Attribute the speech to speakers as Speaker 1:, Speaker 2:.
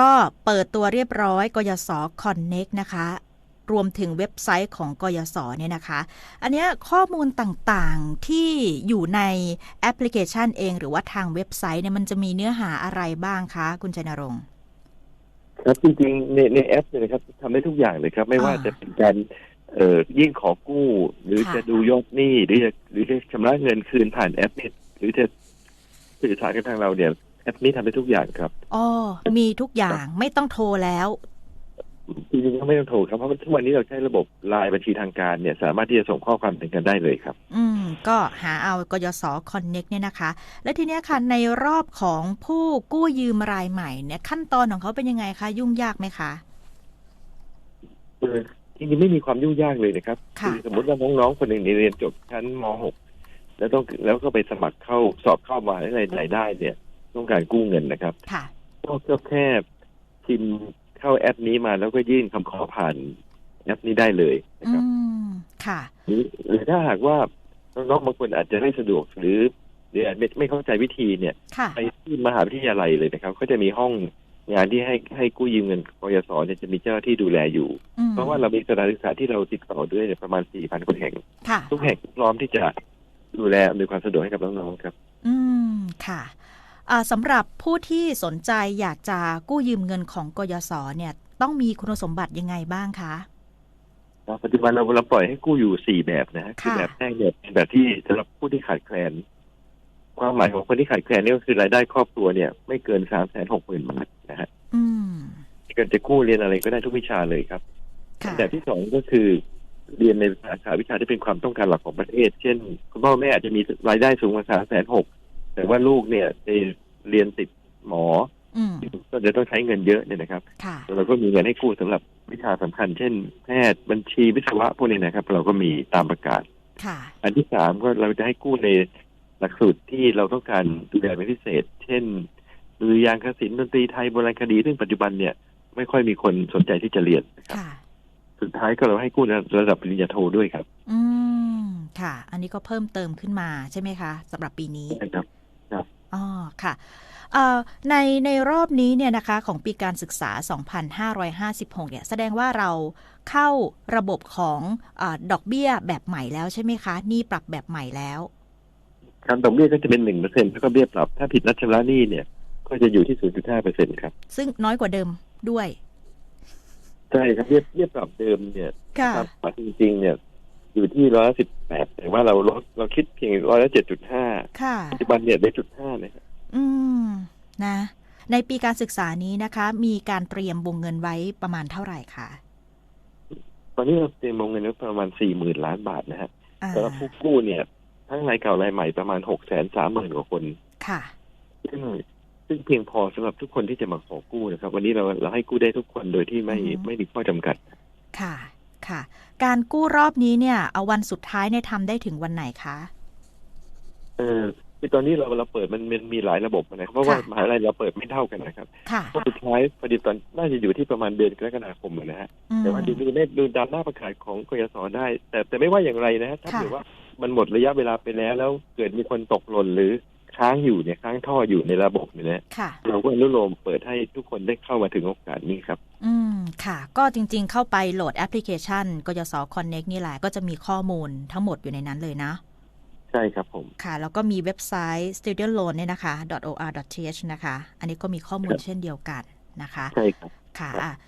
Speaker 1: ก็เปิดตัวเรียบร้อยกยศคอนเน็กนะคะ รวมถึงเว็บไซต์ของกยศเนี่ยนะคะ อันเนี้ยข้อมูลต่างๆที่อยู่ในแอปพลิเคชันเองหรือว่าทางเว็บไซต์เนี่ยมันจะมีเนื้อหาอะไรบ้างคะคุณชัยนรงค์
Speaker 2: ครับจริงๆในในแอปเนี่ยนะครับทำได้ทุกอย่างเลยครับ ไม่ว่า
Speaker 1: อ่า
Speaker 2: จะเป็นการเอ่อยื่นขอกู้ หรือ
Speaker 1: ค่ะ
Speaker 2: จะดูยอดหนี้หรือจะหรือจะชำระเงินคืนผ่านแอปนี่หรือจะสื่อสารกับทางเราเนี่ย แอปนี้ทำได้ทุกอย่างครับ
Speaker 1: อ๋อมีทุกอย่างไม่ต้องโทรแล้ว
Speaker 2: จริงๆก็ไม่ต้องโทรครับเพราะว่าทุกวันนี้เราใช้ระบบไลน์บัญชีทางการเนี่ย สามารถที่จะส่งข้อความถึงกันได้เลยครับ
Speaker 1: อืม ก็หาเอากยศคอนเน็กเนี่ยนะคะ และทีเนี้ยค่ะในรอบของผู้กู้ยืมรายใหม่เนี่ย ขั้นตอนของเขาเป็นยังไงคะ ยุ่งยากไหมคะ
Speaker 2: เออจริงๆไม่มีความยุ่งยากเลยนะครับ
Speaker 1: ค่ะ
Speaker 2: สมมติว่าน้องๆคนหนึ่งเรียนจบชั้นม .6 แล้วต้องแล้วก็ไปสมัครเข้าสอบเข้ามหาอะไรไหนได้เนี่ย ต้องการกู้เงินนะครับ
Speaker 1: ค่ะ
Speaker 2: ก็ก็แค่พิมพ์เข้าแอปนี้มาแล้วก็ยื่นคำขอผ่านแอปนี้ได้เลยนะ
Speaker 1: อื
Speaker 2: ครับ
Speaker 1: มค่ะ
Speaker 2: หรือหรือถ้าหากว่าน้องๆบางคนอาจจะไม่สะดวกหรือหรืออาจไม่ไม่เข้าใจวิธีเนี่ย
Speaker 1: ค่ะ
Speaker 2: ไปที่มหาวิทยาลัยเลยนะครับ ก็จะมีห้องงานที่ให้ให้กู้ยืมเงินกยศเนี่ยจะมีเจ้าหน้าที่ดูแลอยู่
Speaker 1: อืม
Speaker 2: เพราะว่าเรามีสถานศึกษาที่เราติดต่อด้วยเนี่ยประมาณ4,000คนแห่ง
Speaker 1: ค่ะ
Speaker 2: ทุกแห่งพร้อมที่จะดูแลอำนวยความสะดวกให้กับน้องๆครับ
Speaker 1: อืมค่ะอ่า สำหรับผู้ที่สนใจอยากจะกู้ยืมเงินของกยศเนี่ยต้องมีคุณสมบัติยังไงบ้างคะ
Speaker 2: ปัจจุบันเราเราปล่อยให้กู้อยู่สี่แบบนะฮะคือ
Speaker 1: ค่ะ
Speaker 2: แบบแรกเนี่ยเป็นแบบที่สำหรับผู้ที่ขาดแคลน ความหมายของคนที่ขาดแคลนนี่ก็คือรายได้ครอบครัวเนี่ย ไม่เกินสามแสนหกหมื่นบาทนะฮะ
Speaker 1: อืม
Speaker 2: เกิดจะกู้เรียนอะไรก็ได้ทุกวิชาเลยครับ
Speaker 1: ค่ะ
Speaker 2: แบบที่สองก็คือเรียนในสาขาวิชาที่เป็นความต้องการหลักของประเทศ เช่น คุณพ่อแม่อาจจะมีรายได้สูงกว่าสามแสนหก แต่ว่าลูกเนี่ยไปเรียนติดหมอ
Speaker 1: อืม
Speaker 2: ก็จะต้องใช้เงินเยอะเนี่ยนะครับ
Speaker 1: ค่ะ
Speaker 2: เราก็มีเงินให้กู้สำหรับวิชาสำคัญ เช่น แพทย์บัญชีวิศวะพวกนี้นะครับ เราก็มีตามประกาศ
Speaker 1: ค่ะ
Speaker 2: อันที่สามก็เราจะให้กู้ในหลักสูตรที่เราต้องการดูแลเป็นพิเศษ เช่นดุริยางคศิลป์ดนตรีไทยโบราณคดีซึ่งปัจจุบันเนี่ยไม่ค่อยมีคนสนใจที่จะเรียนนะครับ
Speaker 1: ค่ะ
Speaker 2: สุดท้ายก็เราให้กู้ในระดับปริญญาโทด้วยครับ
Speaker 1: อืมค่ะ อันนี้ก็เพิ่มเติมขึ้นมาใช่ไหมคะสำหรับปีนี้
Speaker 2: นะครับ
Speaker 1: อ๋อค่ะเอ่อในในรอบนี้เนี่ยนะคะของปีการศึกษา 2556 เนี่ยแสดงว่าเราเข้าระบบของอาดอกเบี้ยแบบใหม่แล้วใช่ไหมคะหนี่ปรับแบบใหม่แล้ว
Speaker 2: การดอกเบี้ยก็จะเป็นหนึ่งเปอร์เซ็นแล้วก็เบี้ยปรับ ถ้าผิดนัดชำระหนี้เนี่ยก็จะอยู่ที่ศูนย์จุดห้าเปอร์เซ็นครับ
Speaker 1: ซึ่งน้อยกว่าเดิมด้วย
Speaker 2: ใช่ครับเบี้ยเบี้ยปรับเดิมเนี่ย
Speaker 1: ค่ะ
Speaker 2: ครับปรับจริงๆเนี่ย อยู่ที่ร้อยสิบแปดแต่ว่าเราลดเราคิดเพียงร้อยละเจ็ดจุดห้า
Speaker 1: ค่ะ
Speaker 2: ปัจจุบันเนี่ยได้จุดห้าเลยครับ
Speaker 1: อืมนะ ในปีการศึกษานี้นะคะ มีการเตรียมวงเงินไว้ประมาณเท่าไหร่คะ
Speaker 2: ตอนนี้เราเตรียมวงเงินไว้ประมาณสี่หมื่นล้านบาทนะฮะ
Speaker 1: อ่า
Speaker 2: สำหรับผู้กู้เนี่ย ทั้งรายเก่ารายใหม่ประมาณหกแสนสามหมื่นกว่าคน
Speaker 1: ค่ะ
Speaker 2: ซึ่งซึ่งเพียงพอสำหรับทุกคนที่จะมาขอกู้นะครับ วันนี้เราเราให้กู้ได้ทุกคนโดยที่ไม่
Speaker 1: อือฮึ
Speaker 2: ไม่มีข้อจำกัด
Speaker 1: ค่ะ ค่ะ การกู้รอบนี้เนี่ย เอาวันสุดท้ายเนี่ยทำได้ถึงวันไหนคะ
Speaker 2: เออคือตอนนี้เราเราเปิดมันมันมีหลายระบบนะครับเพราะว่า
Speaker 1: ค่ะ
Speaker 2: มหาลัยเราเปิดไม่เท่ากันนะครับ
Speaker 1: ค่ะ
Speaker 2: ก็สุดท้ายพอดีตอนน่าจะอยู่ที่ประมาณเดือนกรกฎาคมนะฮะ
Speaker 1: อืม
Speaker 2: แต่ว่าดูดูได้ดูตามหน้าประกาศของกยศได้ แต่แต่ไม่ว่าอย่างไรนะฮะถ้า
Speaker 1: ค่ะ
Speaker 2: เกิดว่ามันหมดระยะเวลาไปแล้ว แล้วเกิดมีคนตกหล่นหรือค้างอยู่เนี่ยค้างท่ออยู่ในระบบเนี่ยนะ
Speaker 1: ค่ะ
Speaker 2: เราก็อนุโลมเปิดให้ทุกคนได้เข้ามาถึงโอกาสนี้ครับ
Speaker 1: อืม ค่ะ ก็จริง ๆ เข้าไปโหลดแอปพลิเคชันกยศ Connect นี่แหละ ก็จะมีข้อมูลทั้งหมดอยู่ในนั้นเลยนะ
Speaker 2: ใช่ครับผม
Speaker 1: ค่ะ แล้วก็มีเว็บไซต์ student loan เนี่ยนะคะ .or.th นะคะ อันนี้ก็มีข้อมูล
Speaker 2: ครับ
Speaker 1: เช่นเดียวกันนะคะ
Speaker 2: ใช่ครับ
Speaker 1: ค่ะ
Speaker 2: ครับ
Speaker 1: อะ